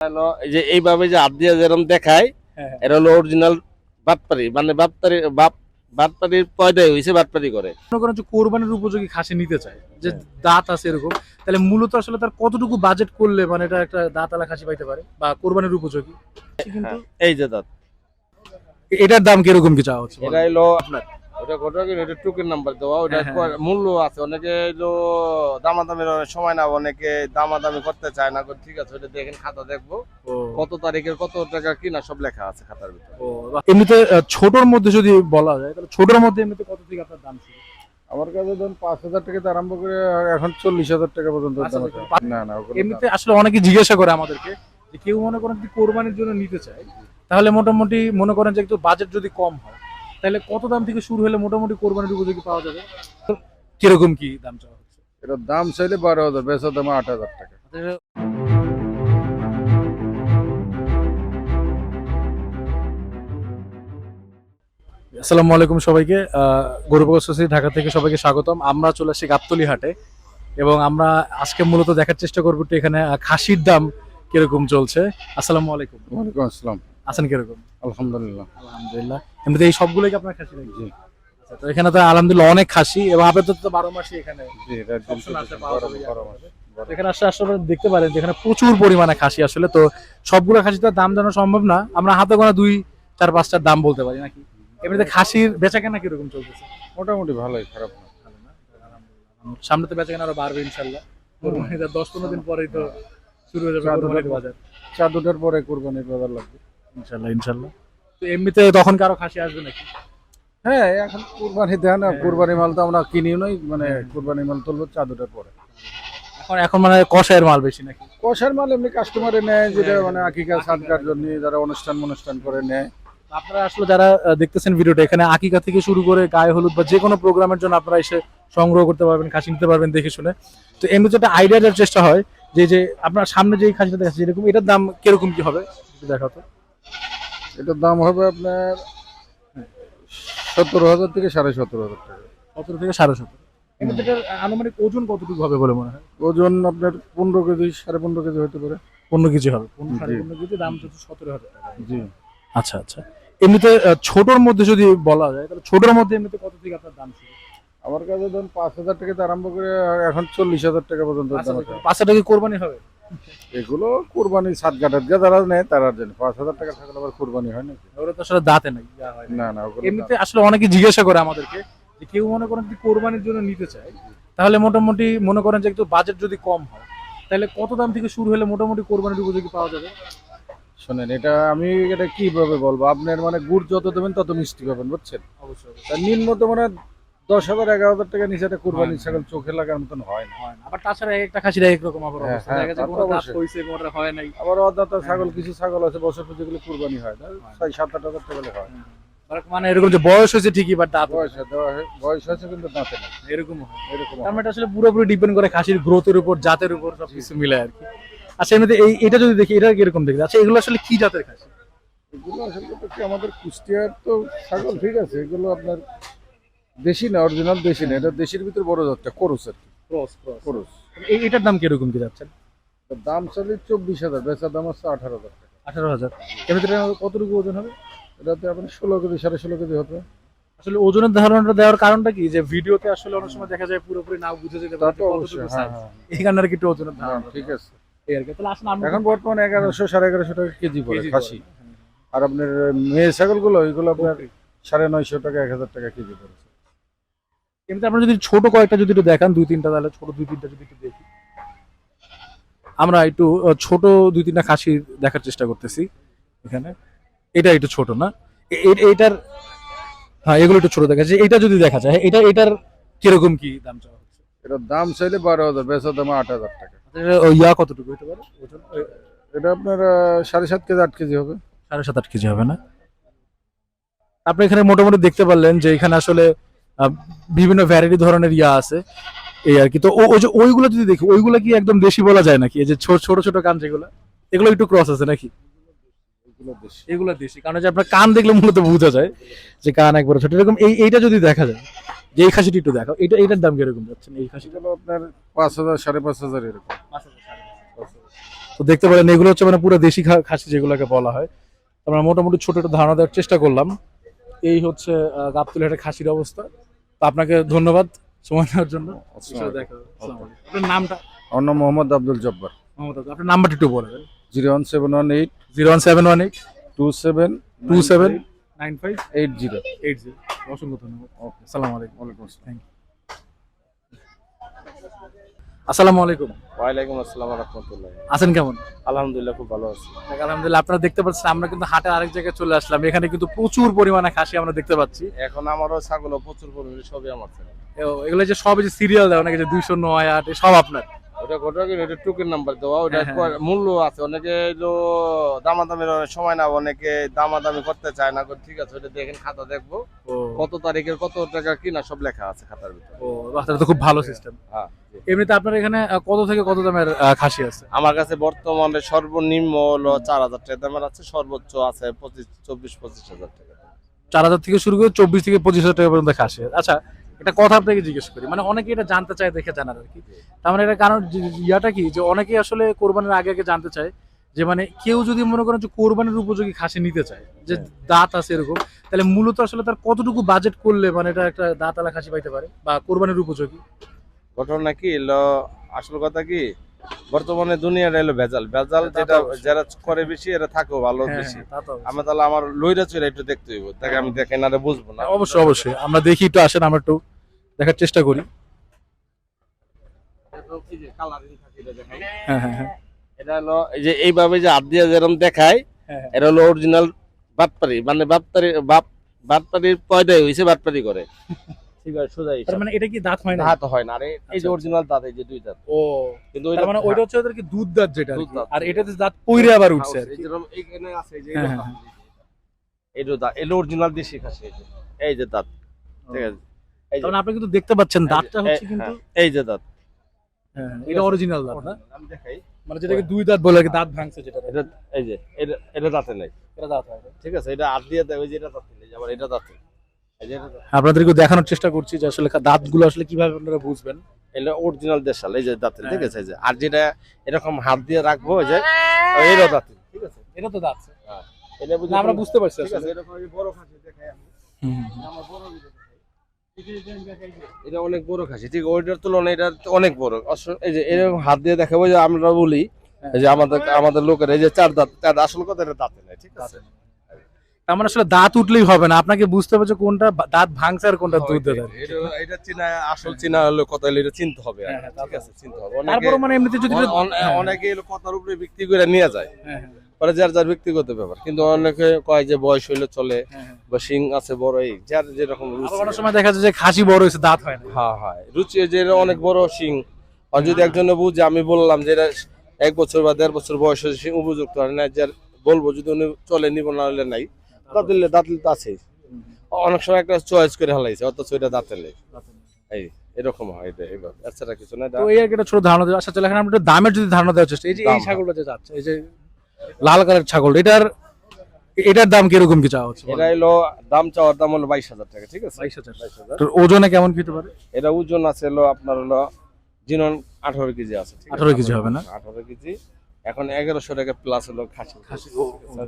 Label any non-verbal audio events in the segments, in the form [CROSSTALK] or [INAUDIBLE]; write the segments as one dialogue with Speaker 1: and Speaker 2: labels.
Speaker 1: হলো যে এইভাবে যে হাত দিয়ে যেরকম দেখায়
Speaker 2: হ্যাঁ,
Speaker 1: এটা হলো অরিজিনাল বাটপারি। মানে বাটপারি বাপ বাটপারির পয়দাই হয়েছে বাটপারি করে।
Speaker 2: করেন যে কোরবানির উপযোগী খাসি নিতে চায় যে দাঁত আছে এরকম তাহলে মূলত আসলে তার কতটুকু বাজেট করলে মানে এটা একটা দাঁতালা খাসি পাইতে পারে বা কোরবানির উপযোগী? কিন্তু
Speaker 1: হ্যাঁ, এই যে দাঁত।
Speaker 2: এটার দাম কীরকম কি চাওয়া হচ্ছে?
Speaker 1: এটা হলো আপনার ওটা ঘটনা কি এটা টুকের নাম্বার দেওয়া ওটা
Speaker 2: হ্যাঁ, হ্যাঁ।
Speaker 1: মূল্য আছে। অনেকে হলো দামাদামির সময় না অনেকে দামাদামি করতে চায় না। ঠিক আছে ওটা দেখেন খাতা দেখব। কত তারিখের কত টাকা কিনা সব লেখা আছে খাতার ভিতরে।
Speaker 2: এমনিতে ছোটর মধ্যে যদি বলা যায় তাহলে ছোটর মধ্যে এমনিতে কত থেকে আপনার দাম ছিল
Speaker 3: আমার কাছে ধরুন পাঁচ হাজার টাকা থেকে আরম্ভ করে এখন চল্লিশ হাজার টাকা পর্যন্ত দাম আছে। না না
Speaker 2: এমনিতে আসলে অনেকে জিজ্ঞাসা করে আমাদেরকে যে কেউ মনে করেন যদি কোরবানির জন্য নিতে চায় তাহলে মোটামুটি মনে করেন যে একটু বাজেট যদি কম হয় তাহলে কত দাম থেকে শুরু হলে মোটামুটি কোরবানির উপযোগী পাওয়া যাবে? তো কীরকম কি দাম চাওয়া হচ্ছে?
Speaker 3: এটার দাম চাইলে বারো হাজার বেচার দাম আট হাজার টাকা।
Speaker 2: আসসালামু আলাইকুম সবাইকে। গৌরবগঞ্জ সোসাইটি ঢাকা থেকে সবাইকে স্বাগতম। আমরা চলে আসি গাবতলি হাটে এবং আমরা আজকে মূলত দেখার চেষ্টা করব একটু এখানে খাসির দাম কীরকম চলছে। আসসালামু আলাইকুম।
Speaker 3: ওয়ালাইকুম আসসালাম।
Speaker 2: আছেন কীরকম?
Speaker 3: আলহামদুলিল্লাহ।
Speaker 2: আলহামদুলিল্লাহ। এমনিতে এই সবগুলোই কি আপনার খাসি
Speaker 3: জি।
Speaker 2: আচ্ছা, তো এখানে তো আলহামদুলিল্লাহ অনেক খাসি এবং আপনাদের তো বারো মাসই এখানে
Speaker 3: জি
Speaker 2: সবসময় আসলে পাওয়া যাবে, এখানে আসলে আসলে দেখতে পারেন যেখানে প্রচুর পরিমাণে খাসি আসলে তো সবগুলো খাসি তো আর দাম জানা সম্ভব না। আমরা হাতে গোনা দুই চার পাঁচটার দাম বলতে পারি নাকি? এমনিতে খাসির বেচা কেনা কীরকম চলতেছে?
Speaker 3: মোটামুটি ভালোই খারাপ না।
Speaker 2: সামনে তো বেচা কেনা আরও বাড়বে ইনশাল্লাহ। দশ পনেরো দিন পরেই তো শুরু হয়ে যাবে
Speaker 3: চাঁদ ওঠার
Speaker 2: বাজার।
Speaker 3: চার দুটার পরে কোরবানির বাজার লাগবে।
Speaker 2: ইনশাল্লাহ ইনশাল্লাহ। তো এমনিতে তখন কারও খাসি আসবে নাকি?
Speaker 3: হ্যাঁ এখন কোরবানি দেয় না কোরবানি মাল তো আমরা কিনিও নাই মানে কোরবানি মাল তুলবো চার দুটার পরে।
Speaker 2: এখন এখন মানে কষায়ের মাল বেশি নাকি?
Speaker 3: কষার মাল এমনি কাস্টমারে নেয় যেটা মানে আকিকা সাদকার জন্য যারা অনুষ্ঠান অনুষ্ঠান করে নেয়।
Speaker 2: আপনারা আসলে যারা দেখতেছেন ভিডিওটা এখানে আকিকা থেকে শুরু করে গায়ে হলুদ বা যে কোনো প্রোগ্রামের জন্য আপনারা এসে সংগ্রহ করতে পারবেন খাসি নিতে পারবেন দেখে শুনে। তো এমনি একটা আইডিয়া দেওয়ার চেষ্টা হয় যে যে আপনার সামনে যে খাসিটা দেখাচ্ছে এরকম এটার দাম কীরকম কি হবে একটু দেখাও তো।
Speaker 3: এটার দাম হবে আপনার সতেরো হাজার থেকে সাড়ে সতেরো হাজার টাকা।
Speaker 2: সতেরো থেকে সাড়ে সতেরো। আনুমানিক ওজন কতটুকু হবে বলে মনে হয়?
Speaker 3: ওজন আপনার পনেরো কেজি সাড়ে পনেরো কেজি হতে পারে।
Speaker 2: পনেরো কেজি হবে পনেরো সাড়ে পনেরো কেজি দাম হচ্ছে সতেরো হাজার টাকা।
Speaker 3: জি।
Speaker 2: আচ্ছা আচ্ছা। এমনিতে ছোটর মধ্যে যদি বলা যায় তাহলে ছোটর মধ্যে এমনিতে কত থেকে আপনার দাম ছিল
Speaker 3: আমার কাছে ধরুন পাঁচ হাজার থেকে থেকে আরম্ভ করে এখন চল্লিশ হাজার টাকা পর্যন্ত
Speaker 2: পাঁচ হাজার টাকা। কোরবানি হবে?
Speaker 3: এগুলো কোরবানি সাত গাটার গা যারা নেয় তারা জন্য পাঁচ হাজার টাকা থাকলে আবার কোরবানি হয় নাকি?
Speaker 2: ওরা তো আসলে দাঁতে নাই যা হয় না।
Speaker 3: না
Speaker 2: এমনিতে আসলে অনেকে জিজ্ঞাসা করে আমাদেরকে যে কেউ মনে করেন যদি কোরবানির জন্য নিতে চায় তাহলে মোটামুটি মনে করেন যে একটু বাজেট যদি কম হয় তাহলে কত দাম থেকে শুরু হলে মোটামুটি কোরবানির উপযোগী পাওয়া যাবে?
Speaker 3: শোনেন এটা আমি এটা কীভাবে বলব? আপনার মানে গুড় যত দেবেন তত মিষ্টি পাবেন বুঝছেন?
Speaker 2: অবশ্যই
Speaker 3: তার নিম্নত মানে দশ হাজার এগারো হাজার টাকা নিচে একটা কোরবানি ছাগল চোখে লাগার মতন হয় না।
Speaker 2: আবার তাছাড়া একটা খাসির এক রকম আবার
Speaker 3: হ্যাঁ,
Speaker 2: অবস্থা।
Speaker 3: হ্যাঁ,
Speaker 2: দেখা যায়
Speaker 3: তা
Speaker 2: দাঁত হইছে কোনোটা হয় নাই।
Speaker 3: আবার অদাতা ছাগল কিছু ছাগল আছে বছর পর যেগুলো কোরবানি হয় না। ছয় সাত আট হাজার টাকা হয়।
Speaker 2: মানে এরকম যে বয়স হয়েছে ঠিকই বাট দাঁত
Speaker 3: বয়স বয়স হয়েছে কিন্তু দাঁতে নেই।
Speaker 2: এরকম হয়।
Speaker 3: এরকম
Speaker 2: তার মানে এটা আসলে পুরোপুরি ডিপেন্ড করে খাসির গ্রোথের উপর জাতের উপর সবকিছু মিলে আর কি। আচ্ছা এমনিতে এই এটা যদি দেখি এটা কীরকম দেখি আচ্ছা এগুলো আসলে কি জাতের খাসি?
Speaker 3: এগুলো আসলে আমাদের কুষ্টিয়ার তো ছাগল ঠিক আছে। এগুলো আপনার দেশি না অরিজিনাল দেশি না এটা দেশির ভিতরে বড় জাতটা করস আর কি।
Speaker 2: ক্রস ক্রস
Speaker 3: করস
Speaker 2: এই- এটার দাম কীরকম কি যাচ্ছেন
Speaker 3: তার দাম চলে চব্বিশ হাজার বেচার দাম হচ্ছে আঠারো হাজার টাকা।
Speaker 2: আঠারো হাজার। এমনিতে এটা কতটুকু ওজন হবে?
Speaker 3: এটাতে আপনার ষোলো কেজি সাড়ে ষোলো কেজি হবে।
Speaker 2: আসলে ওজনের ধারণাটা দেওয়ার কারণটা কি? যে ভিডিওতে আসলে অনেক সময় দেখা যায় পুরোপুরি না বুঝে যেতে
Speaker 3: তা
Speaker 2: পারে
Speaker 3: তো অবশ্যই হ্যাঁ হ্যাঁ।
Speaker 2: এই কারণে আর কি একটু ওজনের
Speaker 3: হ্যাঁ,
Speaker 2: ধারণা
Speaker 3: ঠিক আছে।
Speaker 2: এই আর কি। তাহলে আসলে আমরা
Speaker 3: এখন বর্তমানে এগারোশো সাড়ে এগারোশো টাকা কেজি পড়ে
Speaker 2: কেজি
Speaker 3: খাসি। আর আপনার মেয়ে ছাগলগুলো ওইগুলো আপনার সাড়ে নয়শো টাকা এক হাজার টাকা কেজি পড়েছে।
Speaker 2: এমনিতে আপনারা যদি ছোট কয়েকটা যদি একটু দেখান দুই তিনটা তাহলে ছোট দুই তিনটা যদি একটু দেখি। আমরা একটু ছোট দুই তিনটা খাসি দেখার চেষ্টা করতেছি এখানে। এটা একটু ছোট না? এইটার হ্যাঁ এগুলো একটু ছোট দেখা যাচ্ছে এটা যদি দেখা যায় এটা এটার কীরকম কি দাম চাওয়া হচ্ছে?
Speaker 3: এটার দাম চাইলে বারো হাজার বেচার দাম আট হাজার টাকা।
Speaker 2: ওই ইয়া কতটুকু হতে পারে? ওজন
Speaker 3: এটা আপনার সাড়ে সাত কেজি আট কেজি হবে।
Speaker 2: সাড়ে সাত আট কেজি হবে না? আপনি এখানে মোটামুটি দেখতে পারলেন যে এখানে আসলে বিভিন্ন ভ্যারাইটি ধরনের ইয়া আছে এই আর কি। তো ওই যে ওইগুলো যদি দেখি ওইগুলো কি একদম দেশি বলা যায় নাকি? এই যে ছোট ছোট ছোট কান যেগুলো এগুলো একটু ক্রস আছে নাকি?
Speaker 3: এগুলো দেশি।
Speaker 2: কারণ যে আপনার কান দেখলে মূলত বোঝা যায় যে কান একবার ছোট। এরকম এই এইটা যদি দেখা যায় যে এই খাসিটি একটু দেখাও। এটা এটার দাম কীরকম যাচ্ছেন এই খাসিটা?
Speaker 3: আপনার পাঁচ হাজার সাড়ে পাঁচ হাজার এরকম।
Speaker 2: তো দেখতে পারেন এগুলো হচ্ছে মানে পুরো দেশি খাসি যেগুলোকে বলা হয়। আমরা মোটামুটি ছোট একটা ধারণা দেওয়ার চেষ্টা করলাম। এই হচ্ছে আহ, গাবতলীহাটের খাসির অবস্থা। তো আপনাকে ধন্যবাদ সময় নেওয়ার জন্য। দেখা হবে। আপনার নামটা?
Speaker 3: আমার নাম মোহাম্মদ আব্দুল জব্বার।
Speaker 2: মোহাম্মদ আব্দুল। আপনার নাম্বারটি একটু বলে দেন।
Speaker 3: Zero one seven one eight.
Speaker 2: Zero one seven one eight.
Speaker 3: Two seven.
Speaker 2: Two seven. Nine five.
Speaker 3: Eight zero.
Speaker 2: Eight zero. অসংখ্য ধন্যবাদ। ওকে। সালাম আলাইকুম।
Speaker 3: ওয়ালাইকুম আসসালাম।
Speaker 2: আসসালামু আলাইকুম।
Speaker 1: ওয়ালাইকুম আসসালাম রহমতুল্লাহ।
Speaker 2: আছেন কেমন?
Speaker 1: আলহামদুলিল্লাহ খুব ভালো আছি।
Speaker 2: আলহামদুলিল্লাহ আপনারা দেখতে পাচ্ছেন আমরা কিন্তু হাটে আরেক জায়গায় চলে আসলাম। এখানে কিন্তু প্রচুর পরিমাণে খাসি আমরা দেখতে পাচ্ছি।
Speaker 1: এখন আমারও ছাগল প্রচুর পরিমাণে সবই আমার
Speaker 2: এগুলো যে সব যে সিরিয়াল দেয় অনেকে যে দুইশো নয় আট সব আপনার।
Speaker 1: ওটা ঘটনা কি? টুকের নাম্বার দেওয়া ওটা
Speaker 2: হ্যাঁ, হ্যাঁ।
Speaker 1: মূল্য আছে? অনেকে এলো দামাদামির অনেক সময় না অনেকে দামাদামি করতে চায় না। ঠিক আছে ওটা দেখেন খাতা দেখব। কত তারিখের কত টাকা কিনা সব লেখা আছে খাতার ভিতরে।
Speaker 2: ও তো খুব ভালো সিস্টেম
Speaker 1: হ্যাঁ
Speaker 2: এমনিতে আপনার এখানে কত থেকে কত দামের খাসি আছে?
Speaker 1: আমার কাছে বর্তমানে সর্বনিম্ন হলো চার হাজার টাকা। দামের আছে সর্বোচ্চ আছে পঁচিশ চব্বিশ পঁচিশ হাজার টাকা।
Speaker 2: চার হাজার থেকে শুরু করে চব্বিশ থেকে পঁচিশ হাজার টাকা পর্যন্ত খাসি আচ্ছা এটা কথা আপনাকে জিজ্ঞেস করি মানে অনেকে এটা জানতে চায় দেখে জানার আর কি। তার মানে এটা কারণ ইয়াটা কি যে অনেকেই আসলে কোরবানির আগে আগে জানতে চায় যে মানে কেউ যদি মনে করেন যে কোরবানির উপযোগী খাসি নিতে চায় যে দাঁত আছে এরকম তাহলে মূলত আসলে তার কতটুকু বাজেট করলে মানে এটা একটা দাঁত দাঁতালা খাসি পাইতে পারে বা কোরবানির উপযোগী?
Speaker 1: ঘটনা কি আসল কথা কি বর্তমানে দুনিয়াটা এলো ভেজাল। ভেজাল যেটা যারা করে বেশি এরা থাকেও ভালো
Speaker 2: হ্যাঁ,
Speaker 1: বেশি।
Speaker 2: হ্যাঁ, তা
Speaker 1: আমি তাহলে আমার লইরা চইরা একটু দেখতে হইব তাকে আমি দেখে না বুঝব না।
Speaker 2: হ্যাঁ, অবশ্যই অবশ্যই। আমরা দেখি একটু আসেন আমরা একটু দেখার চেষ্টা করি। হ্যাঁ হ্যাঁ হ্যাঁ।
Speaker 1: এটা হলো এই যে এইভাবে যে হাত দিয়ে যেরকম দেখায়। এটা হলো অরিজিনাল বাটপারি মানে বাটপারি বাপ বাটপারির পয়দাই হইছে বাটপারি করে। [LAUGHS] ঠিক আছে সোজা
Speaker 2: তার মানে এটা কি দাঁত হয় না?
Speaker 1: হাত হয় না। আরে এই যে অরিজিনাল দাঁত এই যে দুই দাঁত।
Speaker 2: ও
Speaker 1: কিন্তু
Speaker 2: তার মানে ওইটা হচ্ছে ওদের কি দুধ দাঁত যেটা আর
Speaker 1: দাঁত।
Speaker 2: আর এটাতে দাঁত পইরে আবার উঠছে আর
Speaker 1: এই
Speaker 2: কি।
Speaker 1: যেরকম এইখানে আছে যে এটা দাঁত। এটা অরিজিনাল দেশি খাসি এই যে দাঁত। ঠিক আছে।
Speaker 2: মানে আপনি কিন্তু দেখতে পাচ্ছেন দাঁতটা হচ্ছে কিন্তু
Speaker 1: হ্যাঁ, এই যে দাঁত।
Speaker 2: হ্যাঁ, এটা অরিজিনাল দাঁত না?
Speaker 1: আমি দেখাই।
Speaker 2: মানে যেটাকে দুই দাঁত বলে দাঁত ভাঙছে যেটা।
Speaker 1: এটা এই যে এটা এটা দাঁতে নাই।
Speaker 2: এটা দাঁত
Speaker 1: ঠিক আছে এটা দিয়ে ওই যে এটা দাঁতে নেই আবার এটা দাঁতে। এটা।
Speaker 2: আপনাদেরকে দেখানোর চেষ্টা করছি যে আসলে দাঁতগুলো আসলে কীভাবে আপনারা বুঝবেন।
Speaker 1: এটা অরিজিনাল দেশাল এই যে দাঁতে
Speaker 2: হ্যাঁ।
Speaker 1: ঠিক আছে যে। আর যেটা এরকম হাত দিয়ে রাখব ওই যে দাঁতে ঠিক আছে?
Speaker 2: এটা তো দাঁত।
Speaker 1: এটা
Speaker 2: আমরা বুঝতে পারছি
Speaker 1: ঠিক আছে এরকম বড় খাসি দেখাই আমি। আমার বড়। এটা অনেক বড় খাসি ঠিক ওইটার তুলনায় এটা অনেক বড়। এই যে এরকম হাত দিয়ে দেখাবো যে আমরা বলি যে আমাদের আমাদের লোকের এই যে চার দাঁত চার আসল কথা এটা দাঁতে নাই ঠিক আছে?
Speaker 2: তার মানে আসলে দাঁত উঠলেই হবে না আপনাকে বুঝতে হবে যে কোনটা দাঁত ভাঙছে আর কোনটা দুধ কি।
Speaker 1: এটা- এটা চিনা আসল চিনা হলো কথা হলো এটা চিনতে হবে
Speaker 2: হ্যাঁ, হ্যাঁ,
Speaker 1: ঠিক আছে চিনতে হবে। অনেকে
Speaker 2: তারপরে মানে এমনিতে যদি
Speaker 1: অন- অন-
Speaker 2: হ্যাঁ,
Speaker 1: অনেকে কথার উপরে বিক্রি করে নিয়ে যায়।
Speaker 2: হ্যাঁ, হ্যাঁ,
Speaker 1: পরে যার যার ব্যক্তিগত ব্যাপার। কিন্তু অনেকে কয় যে বয়স হইলে চলে
Speaker 2: হ্যাঁ, হ্যাঁ।
Speaker 1: বা শিং আছে বড় এই যার যেরকম
Speaker 2: অনেক সময় দেখা যায় যে খাসি বড় হয়েছে দাঁত হয় না।
Speaker 1: হ্যাঁ হ্যাঁ। রুচি যে অনেক বড় শিং আর যদি একজনে বুঝে আমি বললাম যে এটা এক বছর বা দেড় বছর বয়স হয়েছে শিং উপযুক্ত হয় না যার বলব যদি উনি চলে নিব না হলে নাই। দাঁতলে দাঁতলে তো আছেই। অনেক সময় একটা চয়েস করে হালাইছে অথচ এটা দাঁতলে এই এরকম হয় এটা এবার। এছাড়া কিছু না
Speaker 2: তো এই একটা ছোট ধারণা দেওয়া আচ্ছা চলে এখন আমরা একটু দামের যদি ধারণা দেওয়ার চেষ্টা এই যে এই। ছাগলটা যে যাচ্ছে এই যে লাল কালার ছাগল। এটার এটার দাম কীরকম কি চাওয়া হচ্ছে?
Speaker 1: এটা হলো দাম চাওয়ার দাম হলো বাইশ হাজার টাকা ঠিক আছে?
Speaker 2: বাইশ হাজার। তো ওজনে কেমন খেতে পারে?
Speaker 1: এটা ওজন আছে হলো আপনার হলো জিনন আঠারো কেজি আছে?
Speaker 2: 18 কেজি হবে না?
Speaker 1: আঠারো কেজি। এখন এগারোশো টাকা প্লাস হলো খাসি।
Speaker 2: খাসি,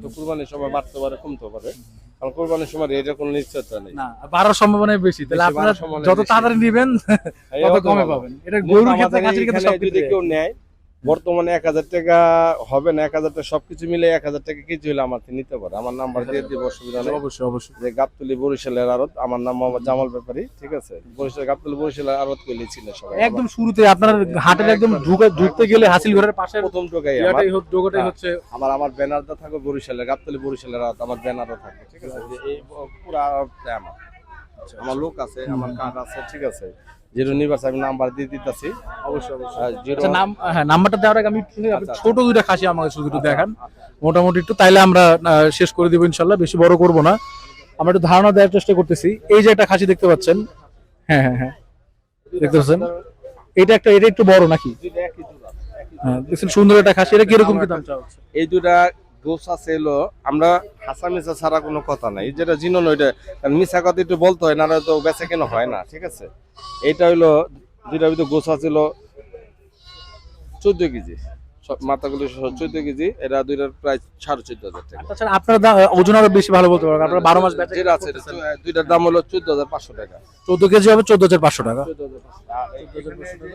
Speaker 1: তো কুরবানির সময় বাড়তে পারে কমতে পারে। কারণ কুরবানির সময় রেটের কোনো নিশ্চয়তা নেই।
Speaker 2: না বাড়ার সম্ভাবনা বেশি। তাহলে আপনারা যত তাড়াতাড়ি নেবেন তত কমে পাবেন। এটা গরুর ক্ষেত্রে খাসির ক্ষেত্রে সব
Speaker 1: যদি কেউ নেয় বর্তমানে এক হাজার টাকা হবে না এক হাজার টাকা সবকিছু মিলে এক হাজার টাকা কেজি হলে আমার নিতে পারে। আমার নাম্বার দিয়ে দিব অসুবিধা নেই।
Speaker 2: অবশ্যই অবশ্যই।
Speaker 1: যে গাবতলি বরিশালের আড়ত আমার নাম মোহাম্মদ জামাল ব্যাপারী ঠিক আছে? বরিশাল গাবতলি বরিশালের আড়ত কইলে ছিল সবাই
Speaker 2: একদম শুরুতে আপনার হাটের একদম ঢুকে ঢুকতে গেলে হাসিল ঘরের পাশে
Speaker 1: প্রথম টোকাই আমার।
Speaker 2: হচ্ছে ডোগাটাই
Speaker 1: হ্যাঁ।
Speaker 2: হচ্ছে
Speaker 1: আমার আমার ব্যানারটা থাকবে বরিশালের গাবতলি বরিশালের আড়ত আমার ব্যানারও থাকে ঠিক আছে? এই পুরো আড়তটা আমার। আমার লোক আছে আমার কার্ড আছে ঠিক আছে? যেটা নিবাস আমি নাম্বার দিয়ে দিতেছি।
Speaker 2: অবশ্যই অবশ্যই।
Speaker 1: জিরো
Speaker 2: আচ্ছা নাম হ্যাঁ নাম্বারটা দেওয়ার আগে আমি আপনি
Speaker 1: আচ্ছা,
Speaker 2: ছোট দুইটা খাসি আমাকে শুধু একটু দেখান। মোটামুটি একটু তাইলে আমরা শেষ করে দিব ইনশাল্লাহ বেশি বড় করব না। আমরা একটু ধারণা দেওয়ার চেষ্টা করতেছি। এই যে একটা খাসি দেখতে পাচ্ছেন। হ্যাঁ হ্যাঁ হ্যাঁ। দেখতে পাচ্ছেন? এটা একটা এটা একটু বড় নাকি? হ্যাঁ দেখছেন সুন্দর একটা খাসি এটা কীরকম কি দাম চাওয়া
Speaker 1: এই দুটা আছে এলো আমরা হাসা মিশা ছাড়া কোনো কথা নাই। যেটা জিনন ওইটা কারণ মিশা কথা একটু বলতে হয় না তো বেচা কেন হয় না ঠিক আছে? এইটা হইল দুইটা ভিতরে গোস আছিল চোদ্দ কেজি। মাথাগুলো চোদ্দ কেজি এরা দুইটার প্রায় সাড়ে চোদ্দ হাজার টাকা।
Speaker 2: তাছাড়া আপনার দা- ওজন আরও বেশি ভালো বলতে পারবেন আপনারা বারো মাস
Speaker 1: যেটা আছে দুইটার দাম হলো চোদ্দ হাজার পাঁচশো টাকা।
Speaker 2: চোদ্দ কেজি হবে চোদ্দ হাজার পাঁচশো টাকা।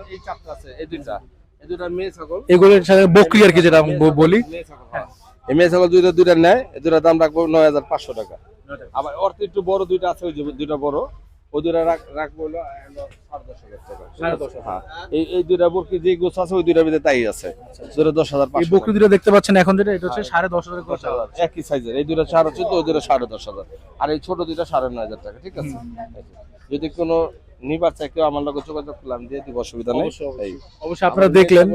Speaker 1: এই- আছে দুইটা। এই দুইটা মেয়ে ছাগল।
Speaker 2: এগুলোর সাথে বকরি আর কি যেটা বলি।
Speaker 1: হ্যাঁ। এই মেয়ে ছাগল দুইটা দুইটা নেয় দুইটার দাম রাখব নয় হাজার পাঁচশো টাকা। আবার ওর একটু বড় দুইটা আছে ওই যে দুইটা বড়। ওই দুইটা রাখব হলো দশ হাজার। হ্যাঁ এই এই দুইটা বরকি যে গোছ আছে ওই দুইটার ভিতরে তাই আছে। দুইটা দশ হাজার
Speaker 2: এই বকরি দুটো দেখতে পাচ্ছেন এখন যেটা এটা হচ্ছে সাড়ে দশ হাজার
Speaker 1: দশ হাজার একই সাইজের এই দুইটা সাড়ে চোদ্দ ওই দুইটা সাড়ে দশ হাজার। আর এই ছোট দুইটা সাড়ে নয় হাজার টাকা ঠিক আছে? যদি কোনো নিবার চাই কেউ আমার লোক যোগাযোগ করলাম দিয়ে দিব অসুবিধা নেই।
Speaker 2: অবশ্যই আপনারা দেখলেন।